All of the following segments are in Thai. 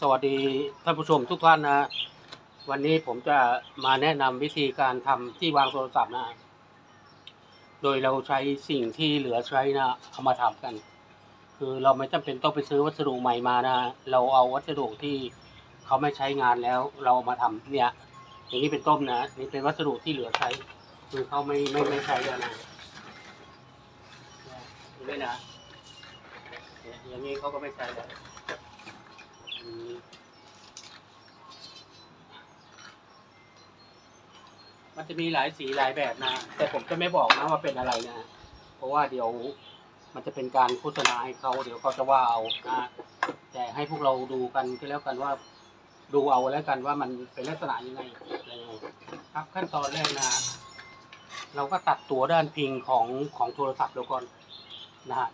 สวัสดีท่านผู้ชมทุกท่านนะ วันนี้ผมจะมาแนะนำวิธีการทำที่วางโทรศัพท์นะ โดยเราใช้สิ่งที่เหลือใช้นะเอามาทำกัน คือเราไม่จำเป็นต้องไปซื้อวัสดุใหม่มานะ เราเอาวัสดุที่เขาไม่ใช้งานแล้ว เราเอามาทำเนี่ย อย่างนี้เป็นต้นนะนี่เป็นวัสดุที่เหลือใช้ คือเขาไม่ไม่ไม่ใช้แล้วนะเนี่ยนี่นะอย่างนี้เขาก็ไม่ใช้แล้ว มันจะมีหลายสีหลายแบบนะ แต่ผมจะไม่บอกนะว่าเป็นอะไรนะ เพราะว่าเดี๋ยวมันจะเป็นการโฆษณาให้เขาเดี๋ยวเขาจะว่าเอานะแต่ให้พวกเราดูกันก็แล้วกันว่า ดูเอาแล้วกันว่ามันเป็นลักษณะยังไงอะไรยังไงครับขั้นตอนแรกนะ เราก็ตัดตัวด้านพิงของของโทรศัพท์เราก่อนนะฮะ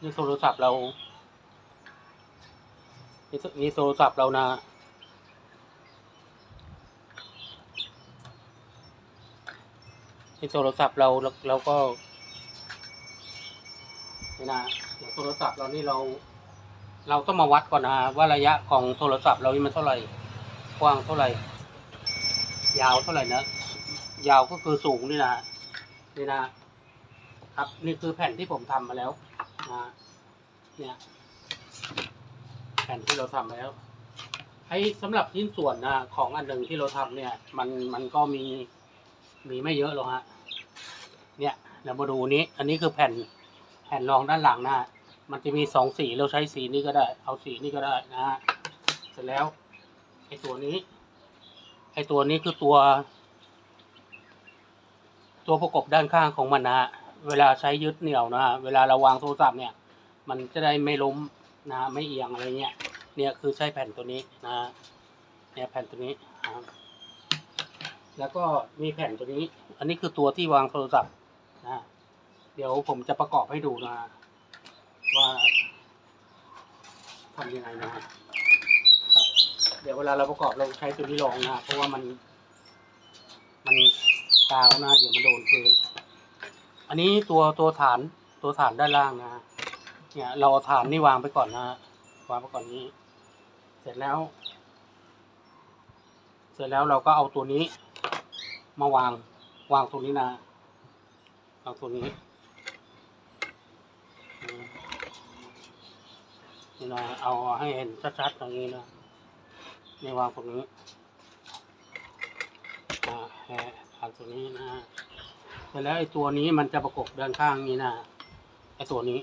นี่โทรศัพท์เรา นี่นี่โทรศัพท์เรานะนี่โทรศัพท์เราเราก็นี่นะอย่างโทรศัพท์เรานี่เรา เราต้องมาวัดก่อนนะว่าระยะของโทรศัพท์เรานี่มันเท่าไหร่กว้างเท่าไหร่ ยาวเท่าไหร่นะยาวก็คือสูงนี่นะนี่นะครับ นี่คือแผ่นที่ผมทำมาแล้วนะเนี่ย แผ่นที่เราทำแล้ว ไอ้สำหรับชิ้นส่วนนะของอันหนึ่งที่เราทำเนี่ย มันมันก็มีมีไม่เยอะหรอกฮะ เนี่ยเรามาดูนี้ อันนี้คือแผ่นแผ่นรองด้านหลังนะฮะมันจะมีสองสีเราใช้สีนี้ก็ได้ เอาสีนี้ก็ได้นะฮะเสร็จแล้วไอ้ตัวนี้ไอ้ตัวนี้คือตัว ตัวประกบด้านข้างของมันนะฮะเวลาใช้ยึดเหนี่ยวนะฮะเวลาเราวางโทรศัพท์เนี่ย มันจะได้ไม่ล้ม นะไม่เอียงอะไรเงี้ยเนี่ยคือใช้แผ่นตัวนี้นะเนี่ยแผ่นตัวนี้นะแล้วก็มีแผ่นตัวนี้ อันนี้คือตัวที่วางโทรศัพท์นะเดี๋ยวผมจะประกอบให้ดูนะ ว่าทำยังไงนะครับเดี๋ยวเวลาเราประกอบเราใช้ตัวนี้รองนะเพราะว่ามัน มันกาวนะเดี๋ยวมันโดนพื้นอันนี้ตัวตัวฐานตัวฐานด้านล่างนะ เนี่ยเราเอาฐานนี่วางไปก่อนนะฮะวางไปก่อนนี้ เสร็จแล้ว เสร็จแล้วเราก็เอาตัวนี้ มาวางวางตรงนี้นะวาตัวนี้นี่นะเอาให้เห็นชัดๆตรงนี้นะนี่วางตรงนี้อ่าแหะวางตรงนี้นะเสร็จแล้วไอ้ตัวนี้มันจะประกบด้านข้างนี้นะไอ้ตัวนี้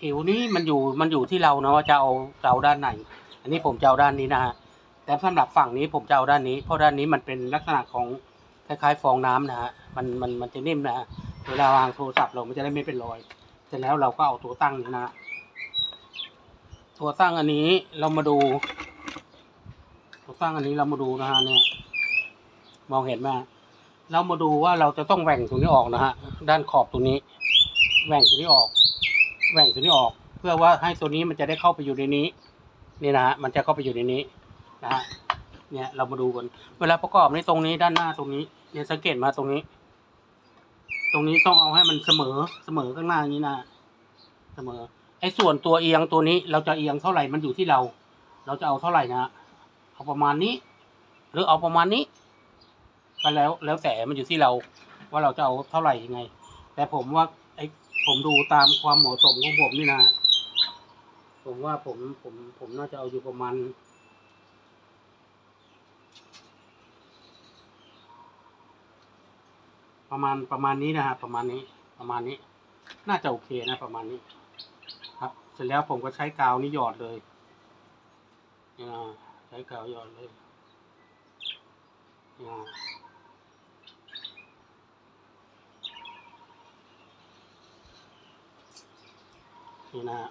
ผิวนี้มันอยู่มันอยู่ที่เราเนาะว่าจะเอาจะเอาด้านไหน อันนี้ผมจะเอาด้านนี้นะฮะแต่สำหรับฝั่งนี้ผมจะเอาด้านนี้ เพราะด้านนี้มันเป็นลักษณะของคล้ายๆฟองน้ำนะฮะมันมันมันจะนิ่มนะฮะเวลาวางโทรศัพท์เรามันจะได้ไม่เป็นรอยเสร็จแล้วเราก็เอาตัวตั้งนี้นะตัวตั้งอันนี้เรามาดู ตัวตั้งอันนี้เรามาดูนะฮะเนี่ยมองเห็นไหมฮะเรามาดูว่าเราจะต้องแหว่งตรงนี้ออกนะฮะด้านขอบตรงนี้แหว่งตรงนี้ออก ว่งตัวนี้ออก เพื่อว่าให้ตัวนี้มันจะได้เข้าไปอยู่ในนี้นี่นะฮะมันจะเข้าไปอยู่ในนี้นะฮะเนี่ยเรามาดูกันเวลาประกอบในตรงนี้ด้านหน้าตรงนี้เนี่ยสังเกตมาตรงนี้ ตรงนี้ต้องเอาให้มันเสมอเสมอข้างหน้านี้นะเสมอ ไอ้ส่วนตัวเอียงตัวนี้เราจะเอียงเท่าไหร่มันอยู่ที่เรา เราจะเอาเท่าไหร่นะเอาประมาณนี้ หรือเอาประมาณนี้ก็แล้วแล้วแต่มันอยู่ที่เรา ว่าเราจะเอาเท่าไหร่ยังไง แต่ผมว่า ผมดูตามความเหมาะสมของผมนี่นะ ผมว่าผมผมผมน่าจะเอาอยู่ประมาณประมาณประมาณนี้นะฮะประมาณนี้ประมาณนี้ น่าจะโอเคนะประมาณนี้ ครับ เสร็จแล้วผมก็ใช้กาวนี่หยอดเลยอ่าใช้กาวหยอดเลย นี่นะฮะ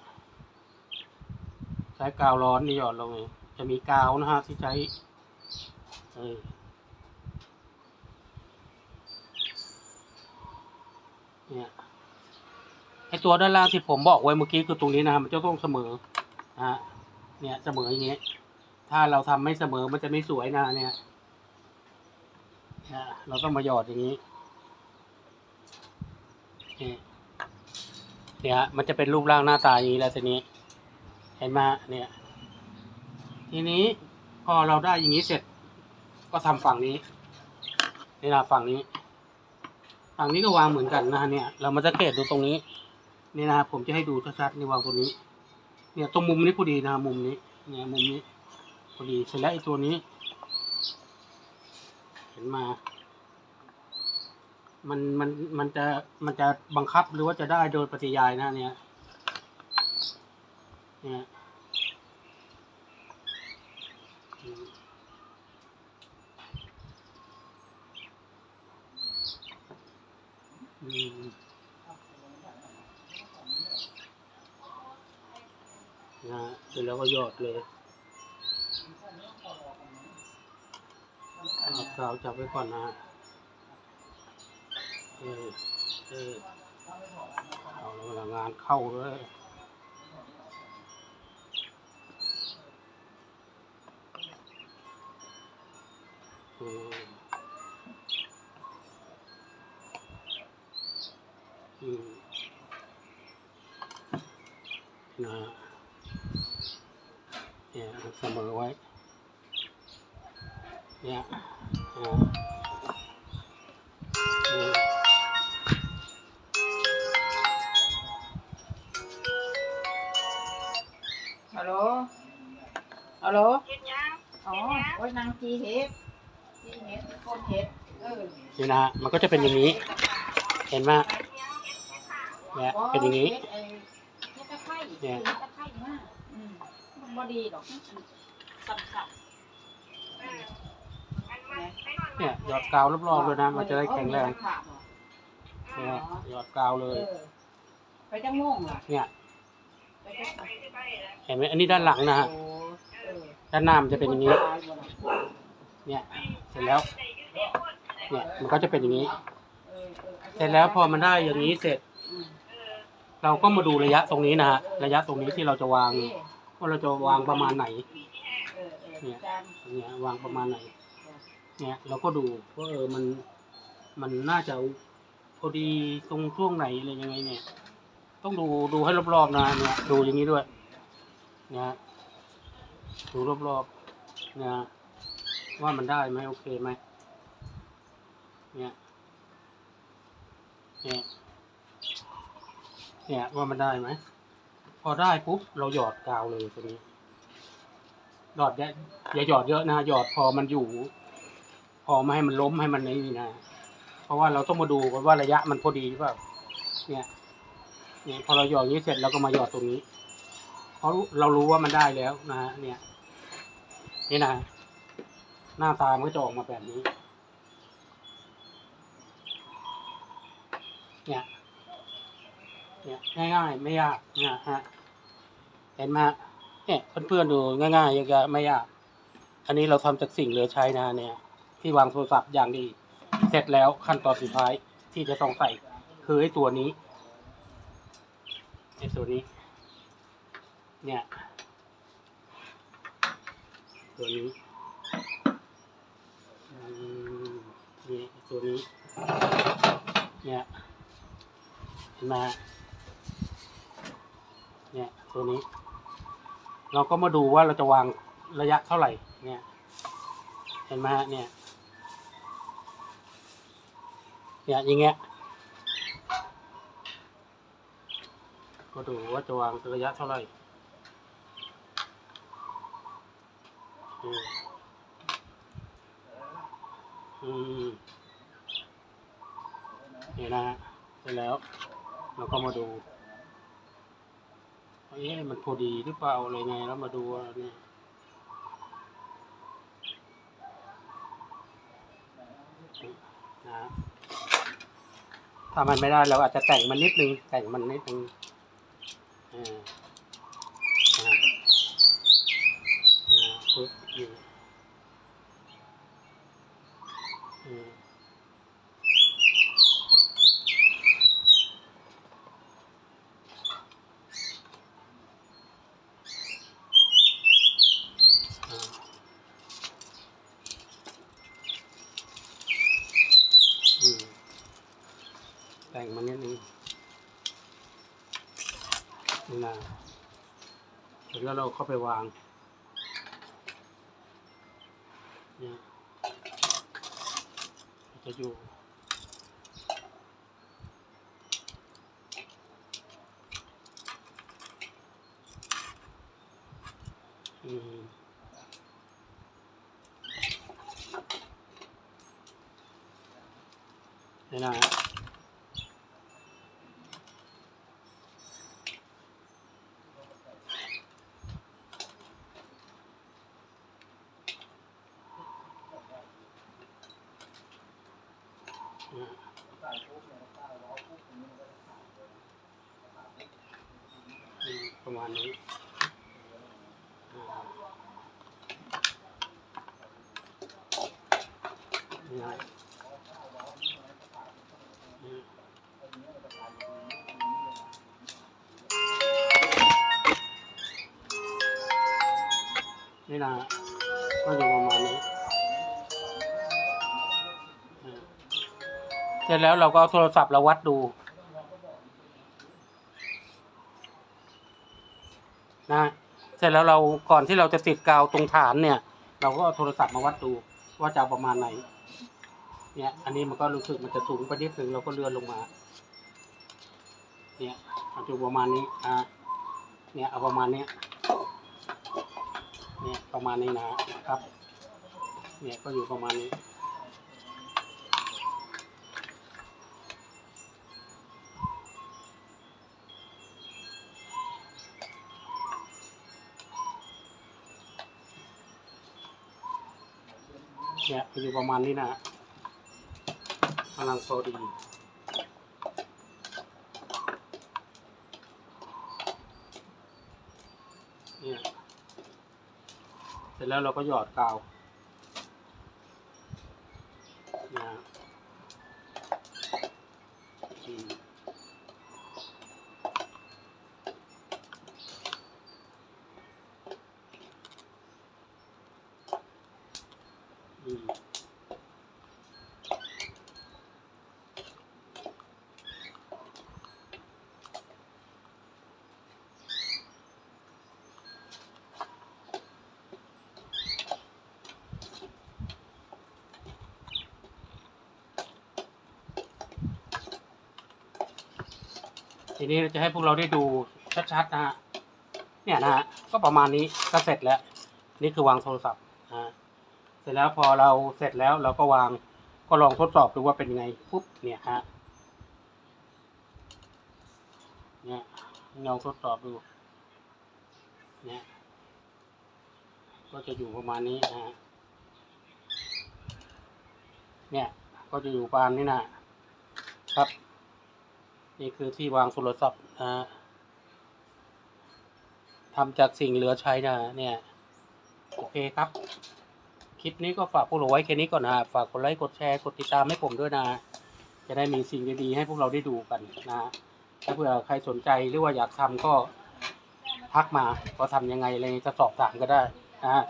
ใช้กาวร้อนนี่หยอดลงเลยจะมีกาวนะฮะที่ใช้เนี่ยไอตัวด้านล่างที่ผมบอกไว้เมื่อกี้คือตรงนี้นะฮะมันจะต้องเสมอฮะเนี่ยเสมออย่างเงี้ยถ้าเราทำไม่เสมอมันจะไม่สวยนะเนี่ยเราต้องมาหยอดอย่างนี้นี่ เนี่ยฮะมันจะเป็นรูปร่างหน้าตาอย่างนี้แล้วทีนี้ เห็นมาเนี่ย ทีนี้พอเราได้อย่างนี้เสร็จ ก็ทำฝั่งนี้นี่นะฝั่งนี้ ฝั่งนี้ก็วางเหมือนกันนะเนี่ย เรามาสังเกตดูตรงนี้นี่นะผมจะให้ดูชัดๆในวางตรงนี้ เนี่ยตรงมุมนี้พอดีนะมุมนี้เนี่ยมุมนี้พอดีเสร็จแล้วไอ้ตัวนี้ เห็นมา มันมันมันจะมันจะบังคับหรือว่าจะได้โดยปฏิยายนะเนี่ยเนี่ยนะเสร็จแล้วก็ยอดเลยเอากาวจับไว้ก่อนนะ ออเออเอาแล้วเวลางานเข้าเลยอืมอืมนะเนี่ยเสมอไว้เนี่ยอ่า ฮัลโหลเฮ็ดหยังอ๋อโอ้ยนางจีเฮ็ดจีเฮ็ดโคตรเฮ็ดเออนี่นะมันก็จะเป็นอย่างนี้ เห็นไหมเนี่ยเป็นอย่างนี้ เฮ็ดไอ้เฮ็ดตะไคร้เนี่ย เฮ็ดตะไคร้มากอืมมันบ่ดีดอกมันสับสับเนี่ยหยอดกาวรอบๆเลยนะ มันจะได้แข็งแรงอ๋อเนี่ยหยอดกาวเลเอย อไปจังโมงล่ะเนี่ย ไปจังเห็นไหมอันนี้ด้านหลังนะฮะโอ้เออ ด้านหน้ามันจะเป็นอย่างนี้ เนี่ย เสร็จแล้ว เนี่ย มันก็จะเป็นอย่างนี้ เสร็จแล้วพอมันได้อย่างนี้เสร็จ เราก็มาดูระยะตรงนี้นะฮะ ระยะตรงนี้ที่เราจะวางเออว่าเราจะวางประมาณไหน เนี่ย เนี่ยวางประมาณไหน เนี่ยเราก็ดูว่าเออ มัน มันน่าจะพอดีตรงช่วงไหนอะไรยังไงเนี่ย ต้องดูดูให้รอบๆนะเนี่ย ดูอย่างนี้ด้วย นะฮะ ดูรอบๆนะฮะว่ามันได้ไหมโอเคไหมเนี่ยเนี่ยเนี่ยว่ามันได้ไหมพอได้ปุ๊บเราหยอดกาวเลยตรงนี้หยอดอย่าอย่าหยอดเยอะนะหยอดพอมันอยู่ พอไม่ให้มันล้มให้มันนี่นะเพราะว่าเราต้องมาดูกันว่าระยะมันพอดีหรือเปล่าเนี่ยเนี่ยพอเราหยอดนี้เสร็จเราก็มาหยอดตรงนี้ ราะเรารู้ว่ามันได้แล้วนะฮะเนี่ย นี่นะ หน้าตามันก็จะออกมาแบบนี้ เนี่ย เนี่ยง่ายๆไม่ยากเนี่ยฮะเห็นไหมฮะเนี่ยเพื่อนๆดูง่ายๆยังไม่ยาก อันนี้เราทำจากสิ่งเหลือใช้นะเนี่ย ที่วางโทรศัพท์อย่างดี เสร็จแล้วขั้นตอนสุดท้ายที่จะต้องใส่คือไอ้ตัวนี้ไอ้ตัวนี้ เนี่ย ตัวนี้นี่ตัวนี้ เนี่ยเห็นไหมเนี่ยตัวนี้ เราก็มาดูว่าเราจะวางระยะเท่าไหร่ เนี่ย เห็นไหมฮะเนี่ย เนี่ยอย่างเงี้ย ก็ดูว่าจะวางระยะเท่าไหร่ อืมนี่นะฮะเสร็จแล้ว เราก็มาดูเอ๊ะมันพอดีหรือเปล่าอะไรไงแล้วมาดูนี่นะถ้ามันไม่ได้เราอาจจะแต่งมันนิดนึงแต่งมันนิดนึงอ่าอ่าปึ๊บนี่อืมอ่าอืม แต่งมันนิดนึงนี่นะเสร็จแล้วเราเข้าไปวางเนี่ยจะอยู่อืมนี่นะอืมอื มาณนี้อ่นี่นี่นะก็อยู่ประมาณนี้เสร็จแล้วเราก็เอาโทรศัพท์เราวัดดู นะเสร็จแล้วเราก่อนที่เราจะติดกาวตรงฐานเนี่ย เราก็เอาโทรศัพท์มาวัดดูว่าจะประมาณไหน เนี่ย อันนี้มันก็รู้สึกมันจะสูงไปนิดนึงเราก็เลื่อนลงมา เนี่ยเอาอยู่ประมาณนี้อ่าเนี่ยเอาประมาณนี้เนี่ยประมาณนี้นะครับ เนี่ยก็อยู่ประมาณนี้ เนี่ยอยู่ประมาณนี้นะกำลังโซดีเนี่ยเสร็จแล้วเราก็หยอดกาวนะอืมอืม ทีนี้จะให้พวกเราได้ดูชัดๆนะฮะเนี่ยนะฮะก็ประมาณนี้ก็เสร็จแล้ว นี่คือวางโทรศัพท์นะฮะเสร็จแล้วพอเราเสร็จแล้วเราก็วางก็ลองทดสอบดูว่าเป็นยังไงปุ๊บเนี่ยฮะเนี่ยลองทดสอบดูเนี่ยก็จะอยู่ประมาณนี้นะฮะเนี่ยก็จะอยู่ประมาณนี้นะครับ นี่คือที่วางโทรศัพท์นะฮะทำจากสิ่งเหลือใช้นะเนี่ย โอเคครับ คลิปนี้ก็ฝากพวกเราไว้แค่นี้ก่อนนะฝากกดไลค์กดแชร์กดติดตามให้ผมด้วยนะ จะได้มีสิ่งดีๆให้พวกเราได้ดูกันนะถ้าเผื่อใครสนใจหรือว่าอยากทำก็ทักมาก็ทำยังไงอะไรจะสอบถามก็ได้นะฮะ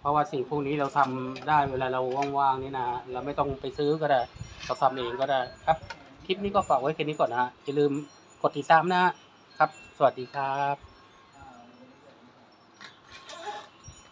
เพราะว่าสิ่งพวกนี้เราทำได้เวลาเราว่างๆนี่นะ เราไม่ต้องไปซื้อก็ได้ เราทำเองก็ได้ครับ คลิปนี้ก็ฝากไว้แค่นี้ก่อนนะฮะอย่าลืมกดติดตามนะครับ สวัสดีครับ